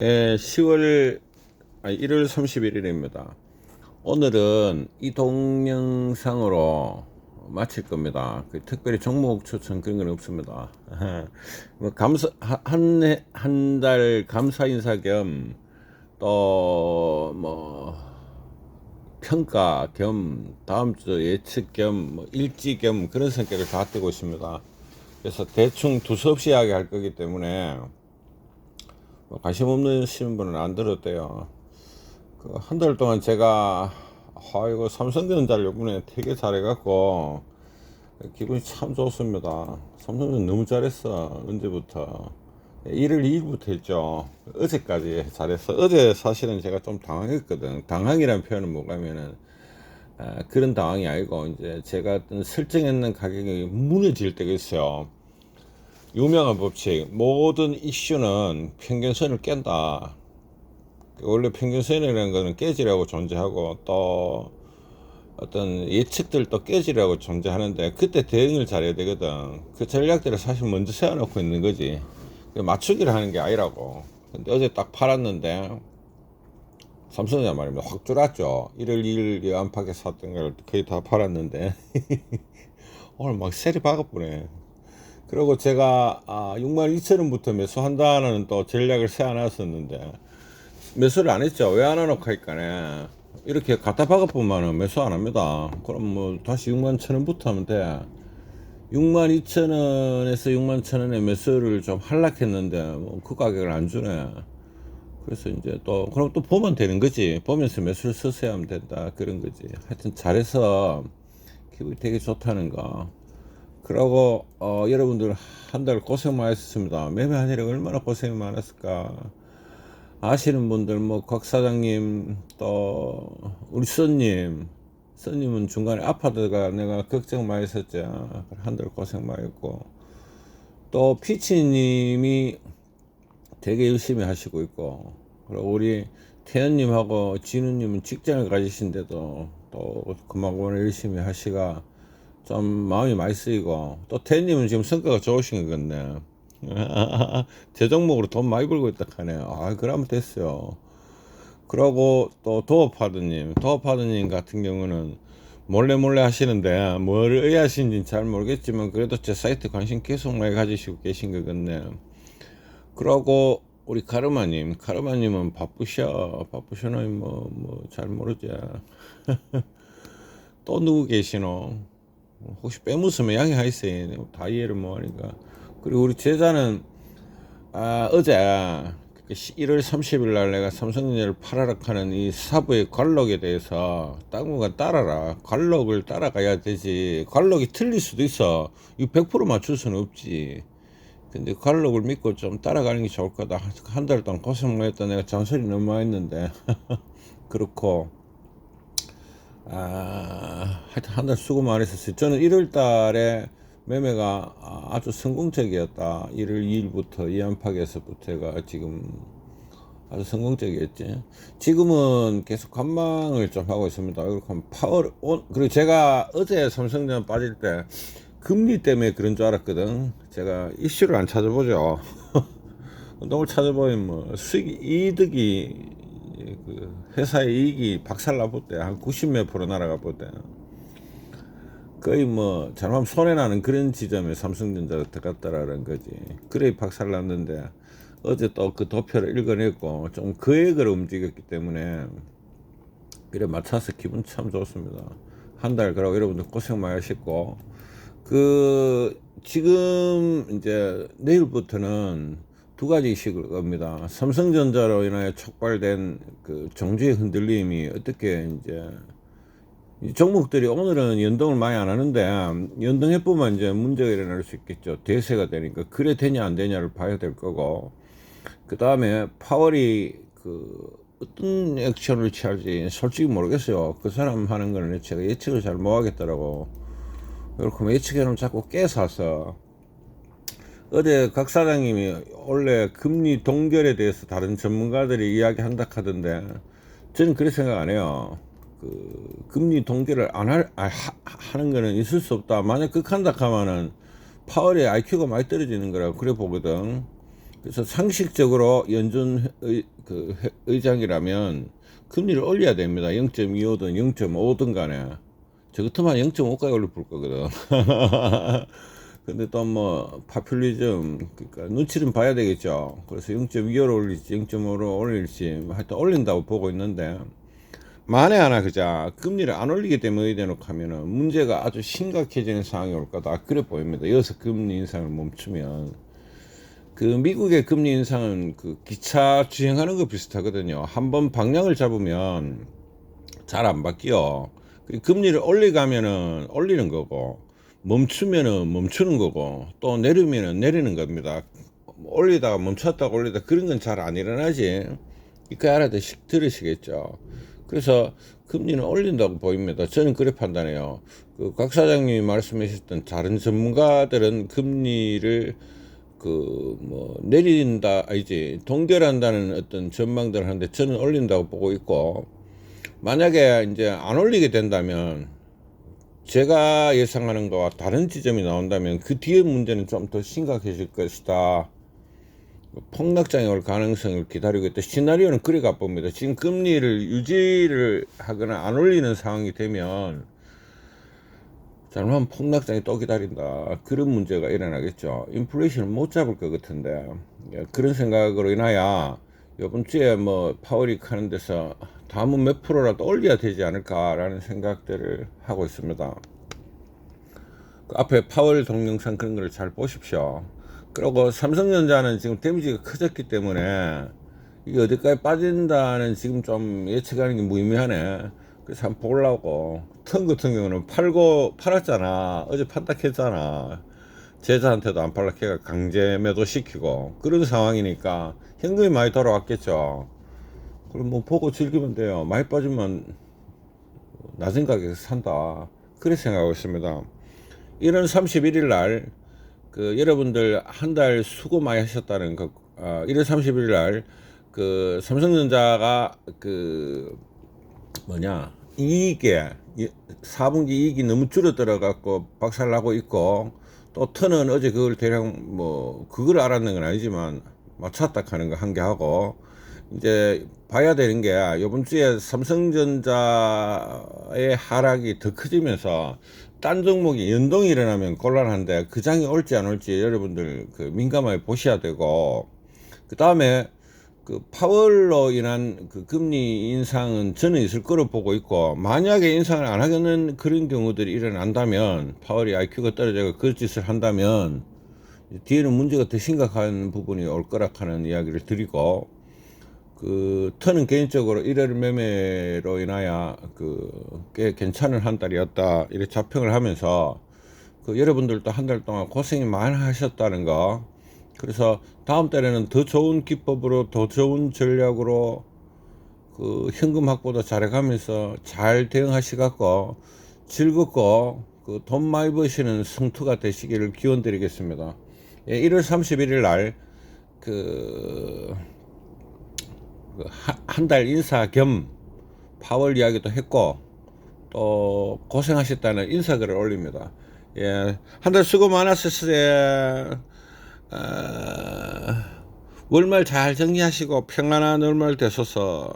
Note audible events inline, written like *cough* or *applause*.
예, 10월 아니 1월 31일입니다. 오늘은 이 동영상으로 마칠 겁니다. 그 특별히 종목 추천 그런 건 없습니다. *laughs* 뭐 감사 한 한 달 감사 인사 겸 또 뭐 평가 겸 다음 주 예측 겸 뭐 일지 겸 그런 성격을 다 띄고 있습니다. 그래서 대충 두서없이 이야기할 거기 때문에 뭐 관심 없으신 분은 안 돼요. 그 한 달 동안 제가 아이고 삼성전자를 요번에 되게 잘해갖고 기분이 참 좋습니다. 삼성전자 너무 잘했어 언제부터 1월 2일부터 했죠. 어제까지 잘했어. 어제 사실은 제가 좀 당황했거든. 당황이라는 표현은 뭐냐면은 아, 그런 당황이 아니고 이제 제가 설정했는 가격이 무너질 때가 있어요. 유명한 법칙 모든 이슈는 평균선을 깬다. 원래 평균선이라는 것은 깨지라고 존재하고 또 어떤 예측들도 깨지라고 존재하는데 그때 대응을 잘해야 되거든. 그 전략들을 사실 먼저 세워놓고 있는 거지. 그 맞추기를 하는 게 아니라고. 근데 어제 딱 팔았는데 삼성전자 말입니다 확 줄었죠. 1월 2일 안팎에 샀던 걸 거의 다 팔았는데. *laughs* 오늘 막 세리 박아보네 그리고 제가 아, 6만 2천 원부터 매수한다는 또 전략을 세워놨었는데 매수를 안 했죠. 왜 안 하노 하니까네 이렇게 갖다 박아보면 매수 안 합니다. 그럼 뭐 다시 6만 천 원부터 하면 돼. 6만 2천 원에서 6만 천 원에 매수를 좀 한락했는데 뭐 그 가격을 안 주네. 그래서 이제 또 그럼 또 보면 되는 거지. 보면서 매수를 쓰셔야 하면 된다 그런 거지. 하여튼 잘해서 기분이 되게 좋다는 거. 그러고 어, 여러분들 한 달 고생 많으셨습니다. 매매하느라 얼마나 고생이 많았을까. 아시는 분들 뭐 곽 사장님 또 우리 선님 선님은 중간에 아파다가 내가 걱정 많이 했었죠. 한 달 고생 많이 했고 또 피치님이 되게 열심히 하시고 있고 그리고 우리 태연님하고 진우님은 직장을 가지신데도 또 그만큼 열심히 하시가 좀 마음이 많이 쓰이고 또 태님은 지금 성과가 좋으신 것 같네. *laughs* 제 종목으로 돈 많이 벌고 있다 하네. 아 그러면 됐어요. 그러고 또 도어파드님, 도어파드님 같은 경우는 몰래 몰래 하시는데 뭘 의하신지는 잘 모르겠지만 그래도 제 사이트 관심 계속 많이 가지시고 계신 것 같네. 그러고 우리 카르마님, 카르마님은 바쁘셔, 바쁘셔나 뭐뭐 잘 모르지. *laughs* 또 누구 계시노? 혹시 빼묻으면 양해하세요. 다 이해를 못하니까. 그리고 우리 제자는 아, 어제 1월 30일 날 내가 삼성전자를 팔아라 하는 이 사부의 관록에 대해서 당분간 따라라. 관록을 따라가야 되지. 관록이 틀릴 수도 있어. 이거 100% 맞출 수는 없지. 근데 관록을 믿고 좀 따라가는 게 좋을 거다. 한 달 동안 고생 많이 했다. 내가 잔소리 너무 많이 했는데. *laughs* 그렇고. 아, 하여튼 한 달 수고 많으셨어요. 저는 1월 달에 매매가 아주 성공적이었다. 1월 2일부터 이 안팎에서부터가 지금 아주 성공적이었지. 지금은 계속 관망을 좀 하고 있습니다. 이렇게 하면 파워, 그리고 제가 어제 삼성전 빠질 때 금리 때문에 그런 줄 알았거든. 제가 이슈를 안 찾아보죠. *laughs* 너무 찾아보면 뭐 수익, 이득이 그 회사의 이익이 박살나볼 때 한 90몇 프로 날아가 볼 때 거의 뭐 잘못하면 손해나는 그런 지점에 삼성전자가 들어갔다라는 거지. 그래 박살났는데 어제 또 그 도표를 읽어냈고 좀 그액으로 움직였기 때문에 그래 맞춰서 기분 참 좋습니다. 한 달 그러고 여러분들 고생 많이 하셨고 그 지금 이제 내일부터는 두 가지씩을 겁니다. 삼성전자로 인하여 촉발된 그 정주의 흔들림이 어떻게 이제 이 종목들이 오늘은 연동을 많이 안 하는데 연동해 보면 이제 문제가 일어날 수 있겠죠. 대세가 되니까 그래 되냐 안 되냐를 봐야 될 거고 그 다음에 파월이 그 어떤 액션을 취할지 솔직히 모르겠어요. 그 사람 하는 거는 제가 예측을 잘 못하겠더라고. 그렇고 예측해놓으면 자꾸 깨사서 어제 각 사장님이 원래 금리 동결에 대해서 다른 전문가들이 이야기한다 하던데 저는 그렇게 생각 안 해요. 그 금리 동결을 안 할, 아, 하, 하는 거는 있을 수 없다. 만약 극한다 하면은 파월의 IQ가 많이 떨어지는 거라고 그래 보거든. 그래서 상식적으로 연준 의, 그 회- 의장이라면 금리를 올려야 됩니다. 0.25든 0.5든 간에. 저 같으면 0.5까지 올릴 거거든. *laughs* 근데 또 뭐 파퓰리즘 그러니까 눈치는 봐야 되겠죠. 그래서 0.25로 올릴지 0.5로 올릴지 하여튼 올린다고 보고 있는데 만에 하나 그자 금리를 안 올리게 되면 의대놓고 하면은 문제가 아주 심각해지는 상황이 올 거다 그래 보입니다. 여기서 금리 인상을 멈추면 그 미국의 금리 인상은 그 기차 주행하는 거 비슷하거든요. 한번 방향을 잡으면 잘 안 바뀌어. 그리고 금리를 올리가면은 올리는 거고 멈추면은 멈추는 거고 또 내리면은 내리는 겁니다. 올리다가 멈췄다가 올리다 그런 건 잘 안 일어나지. 이거 알아듣시 들으시겠죠. 그래서 금리는 올린다고 보입니다. 저는 그래 판단해요. 그각 사장님이 말씀하셨던 다른 전문가들은 금리를 그 뭐 내린다 아니지 동결한다는 어떤 전망들을 하는데 저는 올린다고 보고 있고 만약에 이제 안 올리게 된다면 제가 예상하는 거와 다른 지점이 나온다면 그 뒤에 문제는 좀 더 심각해질 것이다. 폭락장이 올 가능성을 기다리고 있다. 시나리오는 그리 가봅니다. 지금 금리를 유지를 하거나 안 올리는 상황이 되면 잘못하면 폭락장이 또 기다린다. 그런 문제가 일어나겠죠. 인플레이션을 못 잡을 것 같은데 예, 그런 생각으로 인하여 이번 주에 뭐 파월이 하는 데서 다음은 몇 프로라도 올려야 되지 않을까라는 생각들을 하고 있습니다. 그 앞에 파월 동영상 그런 걸잘 보십시오. 그리고 삼성전자는 지금 데미지가 커졌기 때문에 이게 어디까지 빠진다는 지금 좀 예측하는 게 무의미하네. 그래서 한번 보려고. 턴 같은 경우는 팔고, 팔았잖아. 어제 판다 했잖아. 제자한테도 안 팔락해가 강제 매도 시키고. 그런 상황이니까 현금이 많이 돌아왔겠죠. 그럼 뭐 보고 즐기면 돼요. 많이 빠지면 낮은 가격에 산다. 그렇게 생각하고 있습니다. 1월 31일 날, 그, 여러분들 한 달 수고 많이 하셨다는 그, 아, 1월 31일 날, 그, 삼성전자가 그, 뭐냐, 이익에, 4분기 이익이 너무 줄어들어갖고 박살나고 있고, 또 터는 어제 그걸 대략 뭐, 그걸 알았는 건 아니지만, 맞췄다 하는 거 한 개 하고, 이제 봐야 되는 게 이번 주에 삼성전자의 하락이 더 커지면서 딴 종목이 연동이 일어나면 곤란한데 그 장이 올지 안 올지 여러분들 그 민감하게 보셔야 되고 그 다음에 그 파월로 인한 그 금리 인상은 저는 있을 거로 보고 있고 만약에 인상을 안 하겠는 그런 경우들이 일어난다면 파월이 IQ가 떨어져서 그 짓을 한다면 뒤에는 문제가 더 심각한 부분이 올 거라 하는 이야기를 드리고 그 터는 개인적으로 1월 매매로 인하여 그 꽤 괜찮은 한 달이었다 이렇게 자평을 하면서 그 여러분들도 한 달 동안 고생이 많이 하셨다는 거 그래서 다음 달에는 더 좋은 기법으로 더 좋은 전략으로 그 현금 확보도 잘해가면서 잘 대응하시갖고 즐겁고 그 돈 많이 버시는 성투가 되시기를 기원드리겠습니다. 예, 1월 31일 날그 그한달 인사 겸 파월 이야기도 했고 또 고생하셨다는 인사글을 올립니다. 예, 한 달 수고 많았었어요. 어, 월말 잘 정리하시고 평안한 월말 되소서.